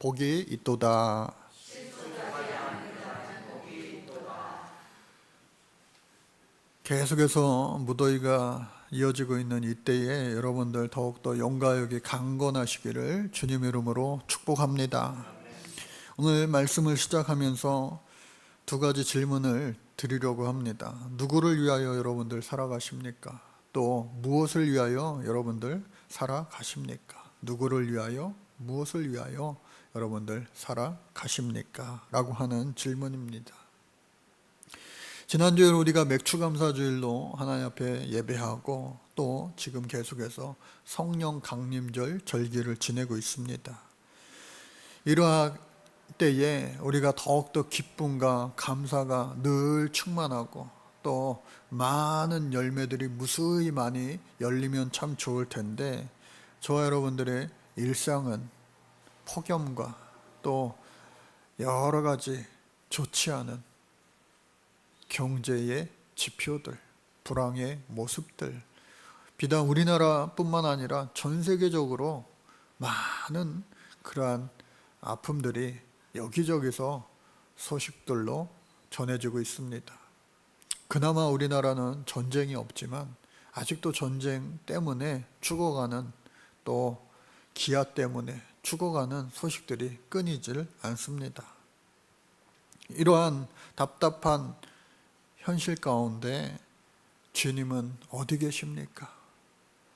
복이 있도다. 계속해서 무더위가 이어지고 있는 이때에 여러분들 더욱더 용가욕이 강건하시기를 주님 이름으로 축복합니다. 오늘 말씀을 시작하면서 두 가지 질문을 드리려고 합니다. 누구를 위하여 여러분들 살아가십니까? 또 무엇을 위하여 여러분들 살아가십니까? 누구를 위하여 무엇을 위하여 여러분들 살아가십니까? 라고 하는 질문입니다. 지난주에 우리가 맥추감사주일로 하나님 앞에 예배하고 또 지금 계속해서 성령 강림절 절기를 지내고 있습니다. 이러한 때에 우리가 더욱더 기쁨과 감사가 늘 충만하고 또 많은 열매들이 무수히 많이 열리면 참 좋을 텐데 저와 여러분들의 일상은 폭염과 또 여러 가지 좋지 않은 경제의 지표들, 불황의 모습들, 비단 우리나라뿐만 아니라 전 세계적으로 많은 그러한 아픔들이 여기저기서 소식들로 전해지고 있습니다. 그나마 우리나라는 전쟁이 없지만 아직도 전쟁 때문에 죽어가는 또 기아 때문에 죽어가는 소식들이 끊이질 않습니다. 이러한 답답한 현실 가운데 주님은 어디 계십니까?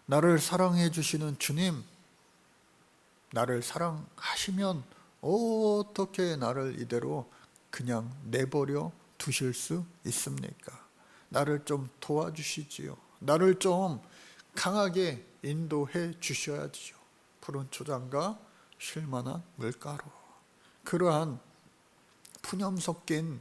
나를 사랑해 주시는 주님, 나를 사랑하시면 어떻게 나를 이대로 그냥 내버려 두실 수 있습니까? 나를 좀 도와주시지요. 나를 좀 강하게 인도해 주셔야지요. 푸른 초장과 쉴만한 물가로. 그러한 푸념 섞인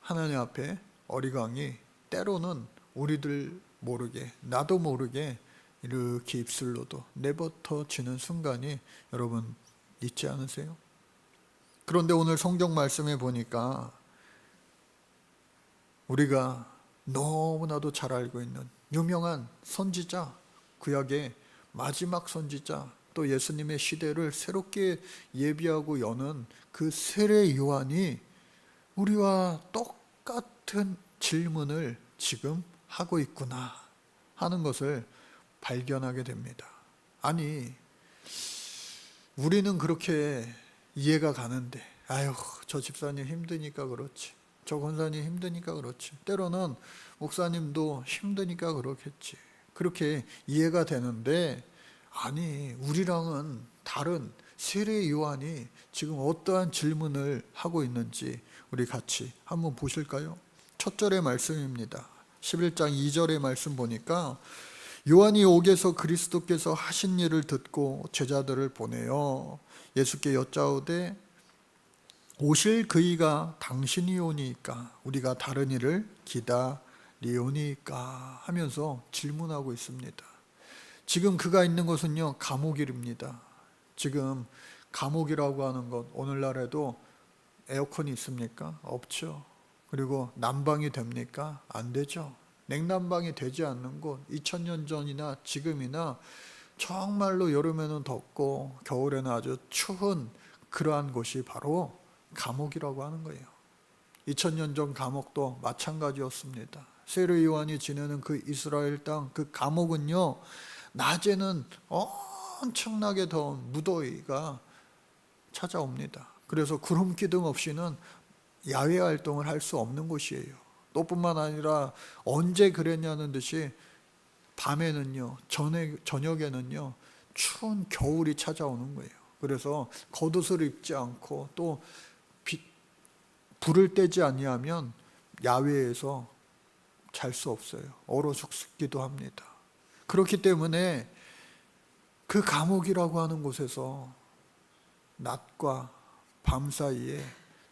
하나님 앞에 어리광이 때로는 우리들 모르게 나도 모르게 이렇게 입술로도 내뱉어지는 순간이 여러분 있지 않으세요? 그런데 오늘 성경 말씀에 보니까 우리가 너무나도 잘 알고 있는 유명한 선지자 구약의 마지막 선지자 또 예수님의 시대를 새롭게 예비하고 여는 그 세례 요한이 우리와 똑같은 질문을 지금 하고 있구나 하는 것을 발견하게 됩니다. 아니, 우리는 그렇게 이해가 가는데, 아유, 저 집사님 힘드니까 그렇지. 저 권사님 힘드니까 그렇지. 때로는 목사님도 힘드니까 그렇겠지. 그렇게 이해가 되는데, 아니, 우리랑은 다른 세례 요한이 지금 어떠한 질문을 하고 있는지 우리 같이 한번 보실까요? 첫 절의 말씀입니다. 11장 2절의 말씀 보니까 요한이 옥에서 그리스도께서 하신 일을 듣고 제자들을 보내요. 예수께 여짜오되 오실 그이가 당신이 오니까 우리가 다른 일을 기다리오니까 하면서 질문하고 있습니다. 지금 그가 있는 곳은요 감옥일입니다. 지금 감옥이라고 하는 것 오늘날에도 에어컨이 있습니까? 없죠. 그리고 난방이 됩니까? 안 되죠. 냉난방이 되지 않는 곳 2000년 전이나 지금이나 정말로 여름에는 덥고 겨울에는 아주 추운 그러한 곳이 바로 감옥이라고 하는 거예요. 2000년 전 감옥도 마찬가지였습니다. 세례 요한이 지내는 그 이스라엘 땅 그 감옥은요. 낮에는 엄청나게 더운 무더위가 찾아옵니다. 그래서 구름 기둥 없이는 야외 활동을 할 수 없는 곳이에요. 또뿐만 아니라 언제 그랬냐는 듯이 밤에는요, 저녁, 저녁에는요, 추운 겨울이 찾아오는 거예요. 그래서 겉옷을 입지 않고 또 빛, 불을 떼지 아니하면 야외에서 잘 수 없어요. 얼어 죽기도 합니다. 그렇기 때문에 그 감옥이라고 하는 곳에서 낮과 밤 사이에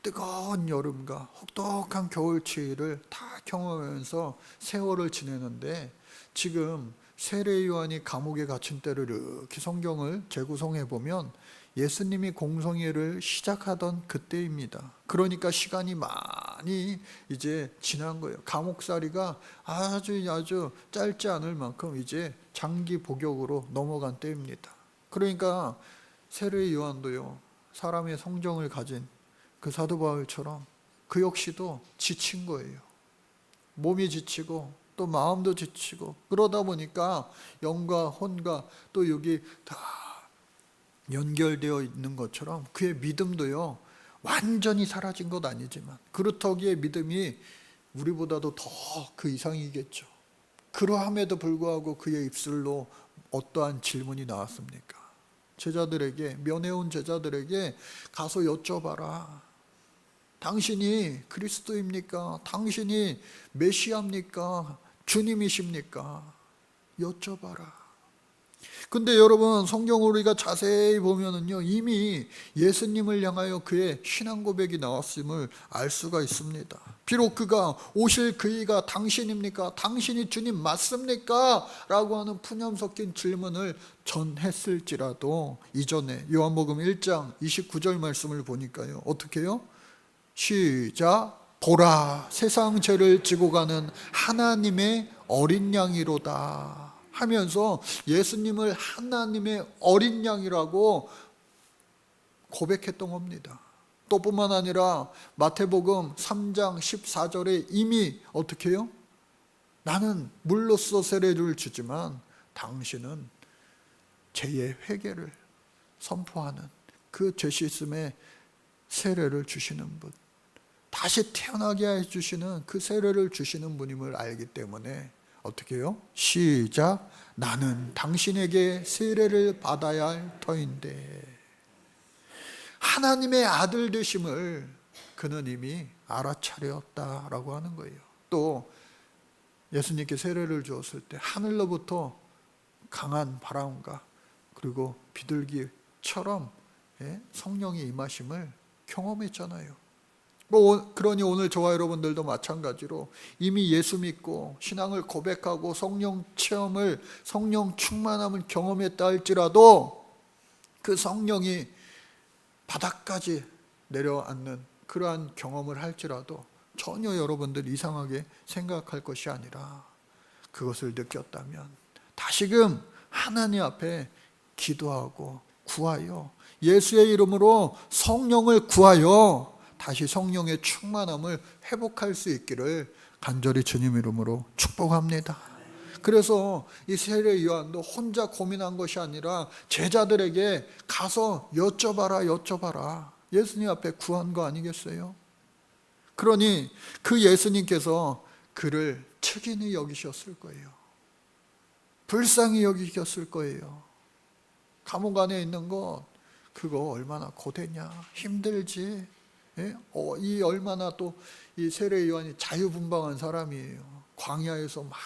뜨거운 여름과 혹독한 겨울 추위를 다 경험하면서 세월을 지내는데 지금 세례 요한이 감옥에 갇힌 때를 이렇게 성경을 재구성해 보면 예수님이 공성회를 시작하던 그때입니다. 그러니까 시간이 많이 이제 지난 거예요. 감옥살이가 아주 아주 짧지 않을 만큼 이제 장기 복역으로 넘어간 때입니다. 그러니까 세례 요한도요. 사람의 성정을 가진 그 사도 바울처럼 그 역시도 지친 거예요. 몸이 지치고 또 마음도 지치고 그러다 보니까 영과 혼과 또 여기 다 연결되어 있는 것처럼 그의 믿음도요 완전히 사라진 것 아니지만 그렇다기에 믿음이 우리보다도 더 그 이상이겠죠. 그러함에도 불구하고 그의 입술로 어떠한 질문이 나왔습니까? 제자들에게 면회온 제자들에게 가서 여쭤봐라. 당신이 그리스도입니까? 당신이 메시아입니까? 주님이십니까? 여쭤봐라. 근데 여러분 성경을 우리가 자세히 보면은요 이미 예수님을 향하여 그의 신앙 고백이 나왔음을 알 수가 있습니다. 비록 그가 오실 그이가 당신입니까? 당신이 주님 맞습니까? 라고 하는 푸념 섞인 질문을 전했을지라도 이전에 요한복음 1장 29절 말씀을 보니까요 어떻게요? 시작 보라 세상 죄를 지고 가는 하나님의 어린 양이로다 하면서 예수님을 하나님의 어린 양이라고 고백했던 겁니다. 또 뿐만 아니라 마태복음 3장 14절에 이미 어떻게 해요? 나는 물로써 세례를 주지만 당신은 죄의 회개를 선포하는 그 죄 씻음의 세례를 주시는 분. 다시 태어나게 해 주시는 그 세례를 주시는 분임을 알기 때문에 어떻게 해요? 시작. 나는 당신에게 세례를 받아야 할 터인데 하나님의 아들 되심을 그는 이미 알아차렸다라고 하는 거예요. 또 예수님께 세례를 주었을 때 하늘로부터 강한 바람과 그리고 비둘기처럼 예, 성령이 임하심을 경험했잖아요. 뭐 그러니 오늘 저와 여러분들도 마찬가지로 이미 예수 믿고 신앙을 고백하고 성령 체험을 성령 충만함을 경험했다 할지라도 그 성령이 바닥까지 내려앉는 그러한 경험을 할지라도 전혀 여러분들 이상하게 생각할 것이 아니라 그것을 느꼈다면 다시금 하나님 앞에 기도하고 구하여 예수의 이름으로 성령을 구하여 다시 성령의 충만함을 회복할 수 있기를 간절히 주님 이름으로 축복합니다. 그래서 이 세례 요한도 혼자 고민한 것이 아니라 제자들에게 가서 여쭤봐라 여쭤봐라 예수님 앞에 구한 거 아니겠어요? 그러니 그 예수님께서 그를 측인히 여기셨을 거예요. 불쌍히 여기셨을 거예요. 감옥 안에 있는 것 그거 얼마나 고되냐 힘들지 예? 어, 이 얼마나 또 이 세례 요한이 자유분방한 사람이에요. 광야에서 막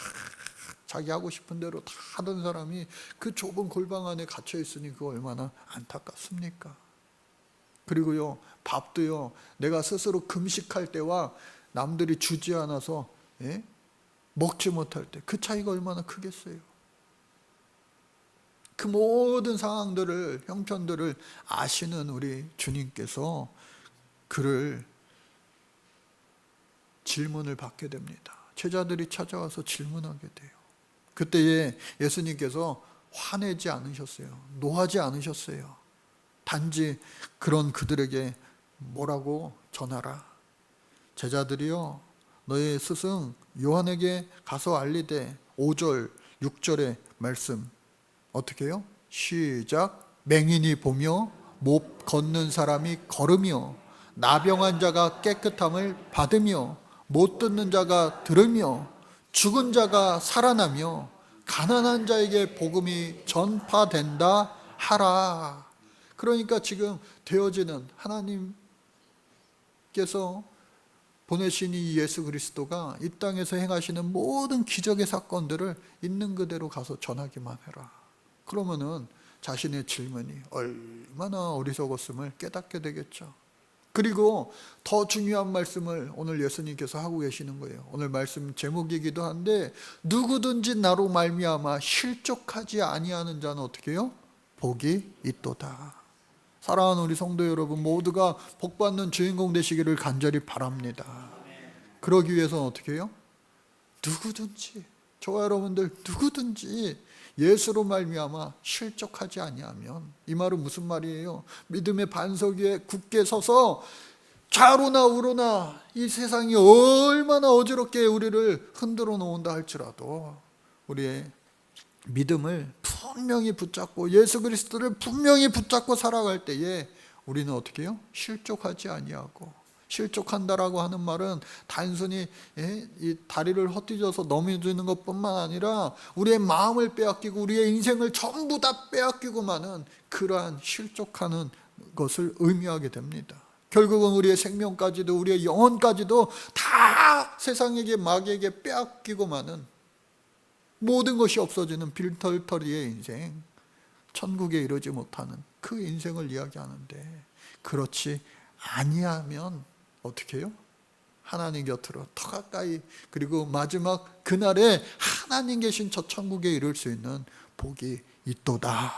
자기 하고 싶은 대로 다 하던 사람이 그 좁은 골방 안에 갇혀 있으니 그 얼마나 안타깝습니까? 그리고요 밥도요 내가 스스로 금식할 때와 남들이 주지 않아서 예? 먹지 못할 때 그 차이가 얼마나 크겠어요? 그 모든 상황들을 형편들을 아시는 우리 주님께서 그를 질문을 받게 됩니다. 제자들이 찾아와서 질문하게 돼요. 그때에 예수님께서 화내지 않으셨어요. 노하지 않으셨어요. 단지 그런 그들에게 뭐라고 전하라. 제자들이요. 너의 스승 요한에게 가서 알리되 5절, 6절의 말씀 어떻게 해요? 시작. 맹인이 보며 못 걷는 사람이 걸으며 나병한 자가 깨끗함을 받으며 못 듣는 자가 들으며 죽은 자가 살아나며 가난한 자에게 복음이 전파된다 하라. 그러니까 지금 되어지는 하나님께서 보내신 이 예수 그리스도가 이 땅에서 행하시는 모든 기적의 사건들을 있는 그대로 가서 전하기만 해라. 그러면은 자신의 질문이 얼마나 어리석었음을 깨닫게 되겠죠. 그리고 더 중요한 말씀을 오늘 예수님께서 하고 계시는 거예요. 오늘 말씀 제목이기도 한데 누구든지 나로 말미암아 실족하지 아니하는 자는 어떻게 해요? 복이 있도다. 사랑하는 우리 성도 여러분 모두가 복 받는 주인공 되시기를 간절히 바랍니다. 그러기 위해서는 어떻게 해요? 누구든지 저와 여러분들 누구든지 예수로 말미암아 실족하지 아니하면 이 말은 무슨 말이에요? 믿음의 반석 위에 굳게 서서 좌로나 우로나 이 세상이 얼마나 어지럽게 우리를 흔들어 놓은다 할지라도 우리의 믿음을 분명히 붙잡고 예수 그리스도를 분명히 붙잡고 살아갈 때에 우리는 어떻게 해요? 실족하지 아니하고 실족한다라고 하는 말은 단순히 예, 이 다리를 헛디뎌서 넘어지는 것뿐만 아니라 우리의 마음을 빼앗기고 우리의 인생을 전부 다 빼앗기고만은 그러한 실족하는 것을 의미하게 됩니다. 결국은 우리의 생명까지도 우리의 영혼까지도 다 세상에게 마귀에게 빼앗기고만은 모든 것이 없어지는 빌털터리의 인생, 천국에 이르지 못하는 그 인생을 이야기하는데 그렇지 아니하면 어떻게 해요? 하나님 곁으로 더 가까이 그리고 마지막 그날에 하나님 계신 저 천국에 이를 수 있는 복이 있도다.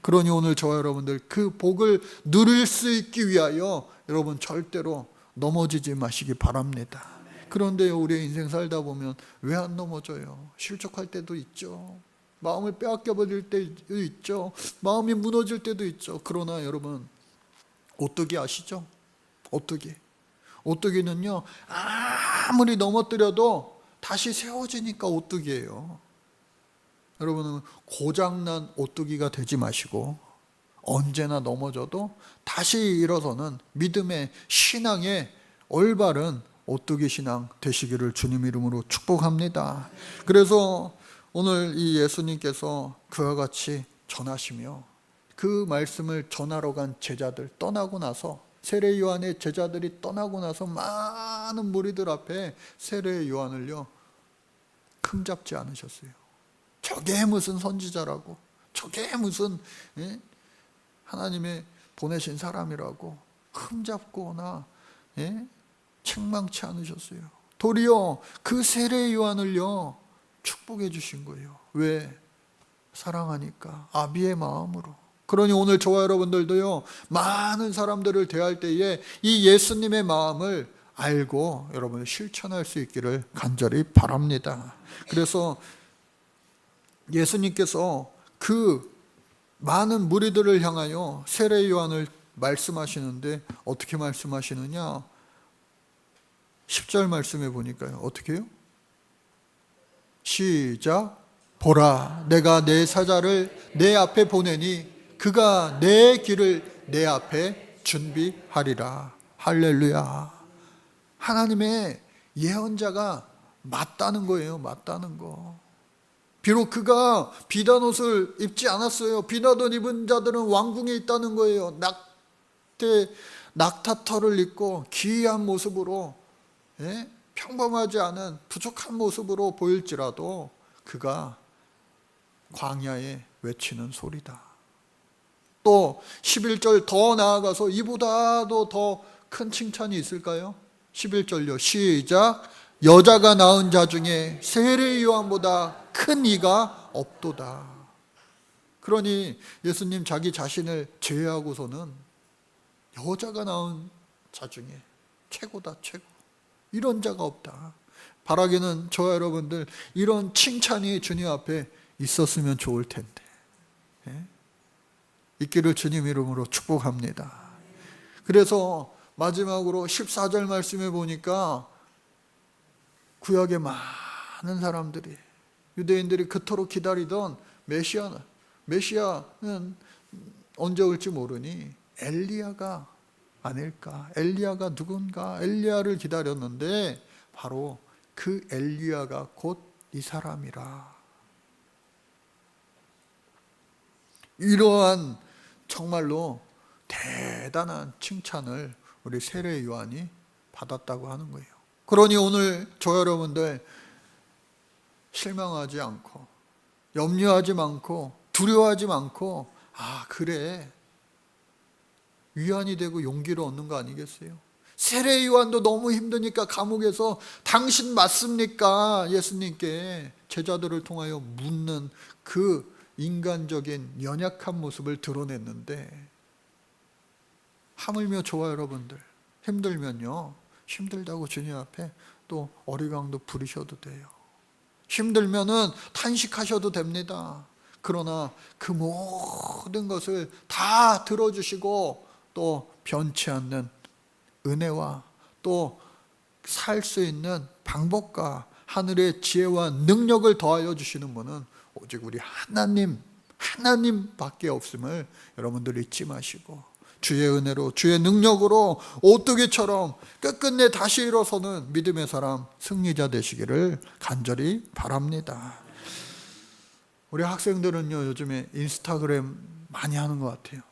그러니 오늘 저와 여러분들 그 복을 누릴 수 있기 위하여 여러분 절대로 넘어지지 마시기 바랍니다. 그런데 우리의 인생 살다 보면 왜 안 넘어져요? 실족할 때도 있죠. 마음을 빼앗겨 버릴 때도 있죠. 마음이 무너질 때도 있죠. 그러나 여러분 오뚜기 아시죠? 오뚜기. 오뚜기는요 아무리 넘어뜨려도 다시 세워지니까 오뚜기예요. 여러분은 고장난 오뚜기가 되지 마시고 언제나 넘어져도 다시 일어서는 믿음의 신앙의 올바른 오뚜기 신앙 되시기를 주님 이름으로 축복합니다. 그래서 오늘 이 예수님께서 그와 같이 전하시며 그 말씀을 전하러 간 제자들 떠나고 나서 세례 요한의 제자들이 떠나고 나서 많은 무리들 앞에 세례 요한을요 흠 잡지 않으셨어요. 저게 무슨 선지자라고, 저게 무슨 예? 하나님의 보내신 사람이라고 흠 잡거나 예? 책망치 않으셨어요. 도리어 그 세례 요한을요 축복해 주신 거예요. 왜? 사랑하니까 아비의 마음으로. 그러니 오늘 저와 여러분들도요 많은 사람들을 대할 때에 이 예수님의 마음을 알고 여러분 실천할 수 있기를 간절히 바랍니다. 그래서 예수님께서 그 많은 무리들을 향하여 세례 요한을 말씀하시는데 어떻게 말씀하시느냐? 10절 말씀해 보니까요. 어떻게 해요? 시작. 보라, 내가 내 사자를 내 앞에 보내니 그가 내 길을 내 앞에 준비하리라. 할렐루야. 하나님의 예언자가 맞다는 거예요. 맞다는 거. 비록 그가 비단 옷을 입지 않았어요. 비단 옷 입은 자들은 왕궁에 있다는 거예요. 낙태, 낙타털을 입고 기이한 모습으로 예? 평범하지 않은 부족한 모습으로 보일지라도 그가 광야에 외치는 소리다. 또 11절 더 나아가서 이보다도 더 큰 칭찬이 있을까요? 11절요. 시작. 여자가 낳은 자 중에 세례 요한보다 큰 이가 없도다. 그러니 예수님 자기 자신을 제외하고서는 여자가 낳은 자 중에 최고다 최고. 이런 자가 없다. 바라기는 저와 여러분들 이런 칭찬이 주님 앞에 있었으면 좋을 텐데. 예? 있기를 주님 이름으로 축복합니다. 그래서 마지막으로 14절 말씀해 보니까 구약의 많은 사람들이 유대인들이 그토록 기다리던 메시아는 메시아는 언제 올지 모르니 엘리야가 아닐까? 엘리야가 누군가? 엘리야를 기다렸는데 바로 그 엘리야가 곧 이 사람이라. 이러한 정말로 대단한 칭찬을 우리 세례 요한이 받았다고 하는 거예요. 그러니 오늘 저 여러분들 실망하지 않고 염려하지 않고 두려워하지 않고 아 그래 위안이 되고 용기를 얻는 거 아니겠어요? 세례 요한도 너무 힘드니까 감옥에서 당신 맞습니까? 예수님께 제자들을 통하여 묻는 그 인간적인 연약한 모습을 드러냈는데 하물며 좋아 여러분들. 힘들면요. 힘들다고 주님 앞에 또 어리광도 부리셔도 돼요. 힘들면은 탄식하셔도 됩니다. 그러나 그 모든 것을 다 들어주시고 또 변치 않는 은혜와 또 살 수 있는 방법과 하늘의 지혜와 능력을 더하여 주시는 분은 오직 우리 하나님, 하나님밖에 없음을 여러분들 잊지 마시고 주의 은혜로 주의 능력으로 오뚜기처럼 끝끝내 다시 일어서는 믿음의 사람 승리자 되시기를 간절히 바랍니다. 우리 학생들은요 요즘에 인스타그램 많이 하는 것 같아요.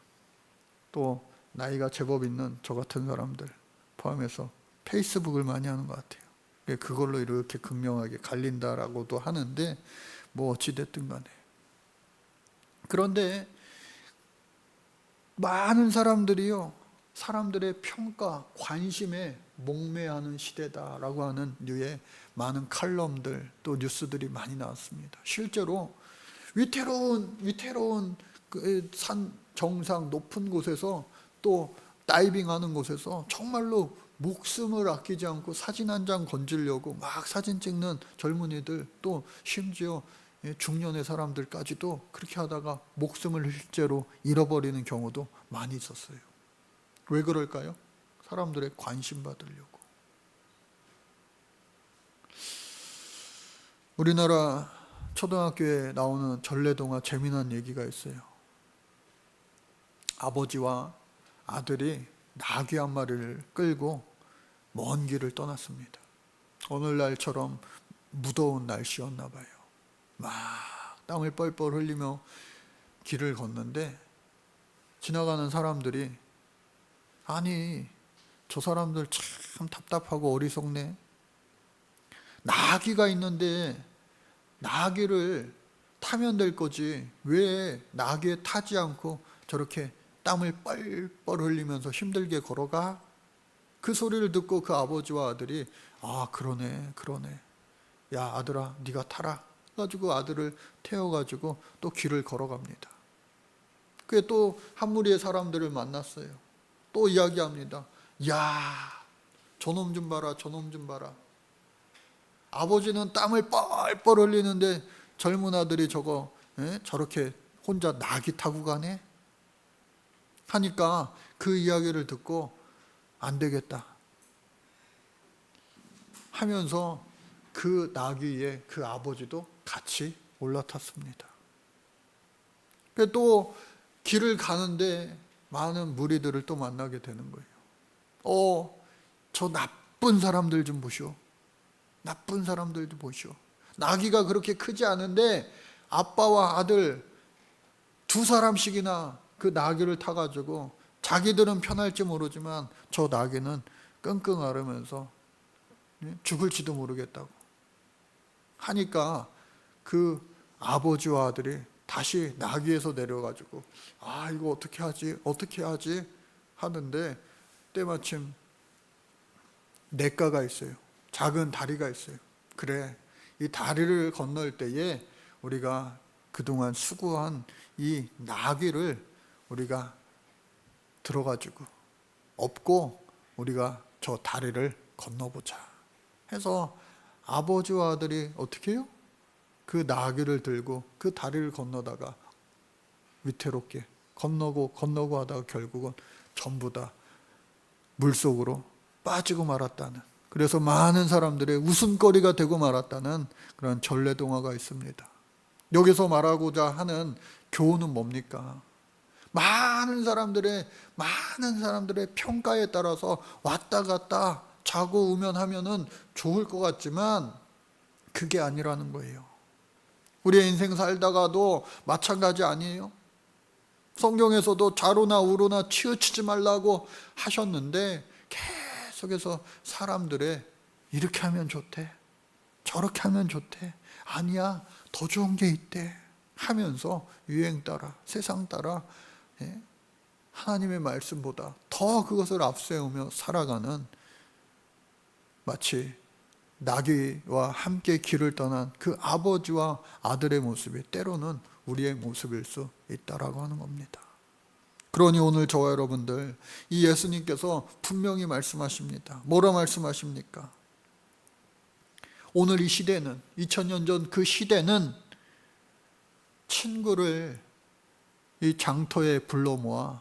또 나이가 제법 있는 저 같은 사람들 포함해서 페이스북을 많이 하는 것 같아요. 그걸로 이렇게 극명하게 갈린다라고도 하는데 뭐 어찌됐든 간에 그런데 많은 사람들이요 사람들의 평가 관심에 목매하는 시대다라고 하는 류의 많은 칼럼들 또 뉴스들이 많이 나왔습니다. 실제로 위태로운 위태로운 그 산 정상 높은 곳에서 또 다이빙하는 곳에서 정말로 목숨을 아끼지 않고 사진 한 장 건지려고 막 사진 찍는 젊은이들 또 심지어 예, 중년의 사람들까지도 그렇게 하다가 목숨을 실제로 잃어버리는 경우도 많이 있었어요. 왜 그럴까요? 사람들의 관심 받으려고. 우리나라 초등학교에 나오는 전래동화 재미난 얘기가 있어요. 아버지와 아들이 나귀 한 마리를 끌고 먼 길을 떠났습니다. 오늘날처럼 무더운 날씨였나 봐요. 막 땀을 뻘뻘 흘리며 길을 걷는데 지나가는 사람들이 아니 저 사람들 참 답답하고 어리석네. 나귀가 있는데 나귀를 타면 될 거지 왜 나귀에 타지 않고 저렇게 땀을 뻘뻘 흘리면서 힘들게 걸어가? 그 소리를 듣고 그 아버지와 아들이 아 그러네 그러네 야 아들아 네가 타라 가지고 아들을 태워가지고 또 길을 걸어갑니다. 그게 또 한 무리의 사람들을 만났어요. 또 이야기합니다. 야 저놈 좀 봐라 저놈 좀 봐라 아버지는 땀을 뻘뻘 흘리는데 젊은 아들이 저거 에? 저렇게 혼자 낙이 타고 가네 하니까 그 이야기를 듣고 안 되겠다 하면서 그 나귀에 그 아버지도 같이 올라탔습니다. 또 길을 가는데 많은 무리들을 또 만나게 되는 거예요. 어, 저 나쁜 사람들 좀 보시오. 나쁜 사람들도 보시오. 나귀가 그렇게 크지 않은데 아빠와 아들 두 사람씩이나 그 나귀를 타가지고 자기들은 편할지 모르지만 저 나귀는 끙끙 앓으면서 예, 죽을지도 모르겠다고 하니까 그 아버지와 아들이 다시 나귀에서 내려가지고 아 이거 어떻게 하지? 어떻게 하지? 하는데 때마침 냇가가 있어요. 작은 다리가 있어요. 그래 이 다리를 건널 때에 우리가 그동안 수고한 이 나귀를 우리가 들어가지고 업고 우리가 저 다리를 건너보자 해서 아버지와 아들이 어떻게 해요? 그 나귀를 들고 그 다리를 건너다가 위태롭게 건너고 건너고 하다가 결국은 전부 다 물속으로 빠지고 말았다는 그래서 많은 사람들의 웃음거리가 되고 말았다는 그런 전래동화가 있습니다. 여기서 말하고자 하는 교훈은 뭡니까? 많은 사람들의 많은 사람들의 평가에 따라서 왔다 갔다 자고 우면하면은 좋을 것 같지만 그게 아니라는 거예요. 우리의 인생 살다가도 마찬가지 아니에요? 성경에서도 자로나 우로나 치우치지 말라고 하셨는데 계속해서 사람들의 이렇게 하면 좋대. 저렇게 하면 좋대. 아니야. 더 좋은 게 있대. 하면서 유행 따라 세상 따라 예? 하나님의 말씀보다 더 그것을 앞세우며 살아가는 마치 나귀와 함께 길을 떠난 그 아버지와 아들의 모습이 때로는 우리의 모습일 수 있다라고 하는 겁니다. 그러니 오늘 저와 여러분들 이 예수님께서 분명히 말씀하십니다. 뭐라 말씀하십니까? 오늘 이 시대는 2000년 전 그 시대는 친구를 이 장터에 불러 모아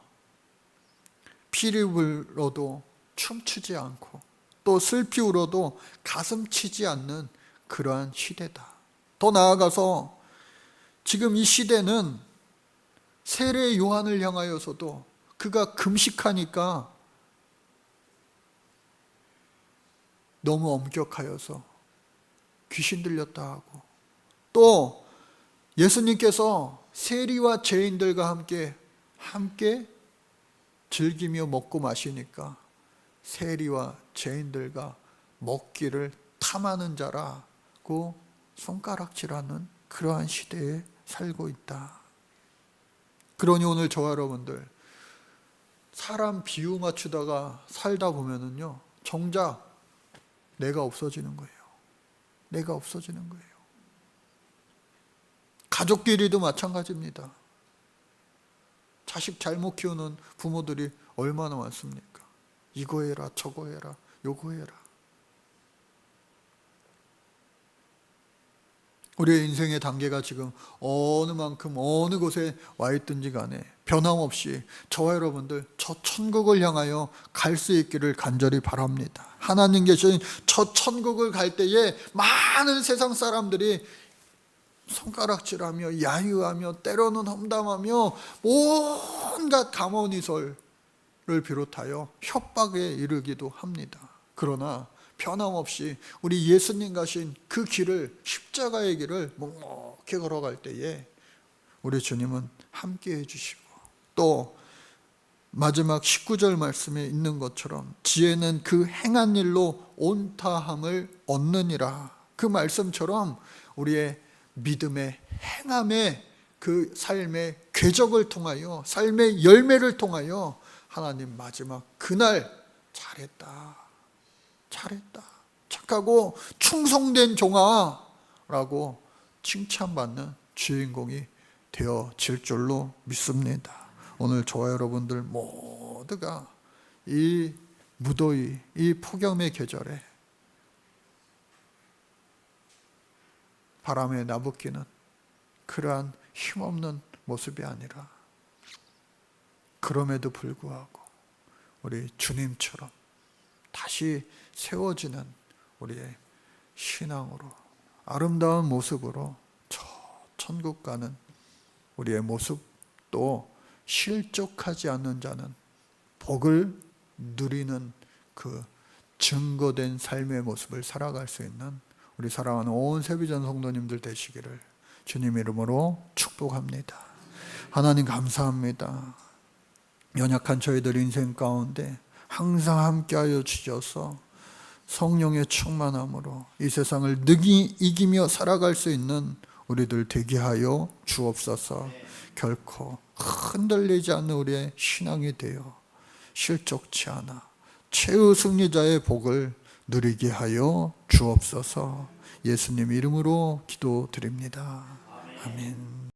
피리 불어도 춤추지 않고 또 슬피 울어도 가슴 치지 않는 그러한 시대다. 더 나아가서 지금 이 시대는 세례 요한을 향하여서도 그가 금식하니까 너무 엄격하여서 귀신 들렸다 하고 또 예수님께서 세리와 죄인들과 함께 함께 즐기며 먹고 마시니까 세리와 죄인들과 먹기를 탐하는 자라고 손가락질하는 그러한 시대에 살고 있다. 그러니 오늘 저와 여러분들 사람 비유 맞추다가 살다 보면은요 정작 내가 없어지는 거예요. 내가 없어지는 거예요. 가족끼리도 마찬가지입니다. 자식 잘못 키우는 부모들이 얼마나 많습니까? 이거 해라, 저거 해라, 요거 해라. 우리의 인생의 단계가 지금 어느 만큼 어느 곳에 와 있든지 간에 변함없이 저와 여러분들 저 천국을 향하여 갈 수 있기를 간절히 바랍니다. 하나님 계신 저 천국을 갈 때에 많은 세상 사람들이 손가락질하며 야유하며 때로는 험담하며 온갖 감언이설을 비롯하여 협박에 이르기도 합니다. 그러나 변함없이 우리 예수님 가신 그 길을 십자가의 길을 묵묵히 걸어갈 때에 우리 주님은 함께 해주시고 또 마지막 19절 말씀에 있는 것처럼 지혜는 그 행한 일로 온타함을 얻느니라 그 말씀처럼 우리의 믿음의 행함의 그 삶의 궤적을 통하여 삶의 열매를 통하여 하나님 마지막 그날 잘했다 잘했다. 착하고 충성된 종아라고 칭찬받는 주인공이 되어질 줄로 믿습니다. 오늘 저와 여러분들 모두가 이 무더위, 이 폭염의 계절에 바람에 나부끼는 그러한 힘없는 모습이 아니라 그럼에도 불구하고 우리 주님처럼 다시 세워지는 우리의 신앙으로 아름다운 모습으로 저 천국 가는 우리의 모습 또 실족하지 않는 자는 복을 누리는 그 증거된 삶의 모습을 살아갈 수 있는 우리 사랑하는 온 세비전 성도님들 되시기를 주님 이름으로 축복합니다. 하나님 감사합니다. 연약한 저희들 인생 가운데 항상 함께하여 주셔서 성령의 충만함으로 이 세상을 능히 이기며 살아갈 수 있는 우리들 되게 하여 주옵소서. 결코 흔들리지 않는 우리의 신앙이 되어 실족치 않아 최후 승리자의 복을 누리게 하여 주옵소서. 예수님 이름으로 기도드립니다. 아멘.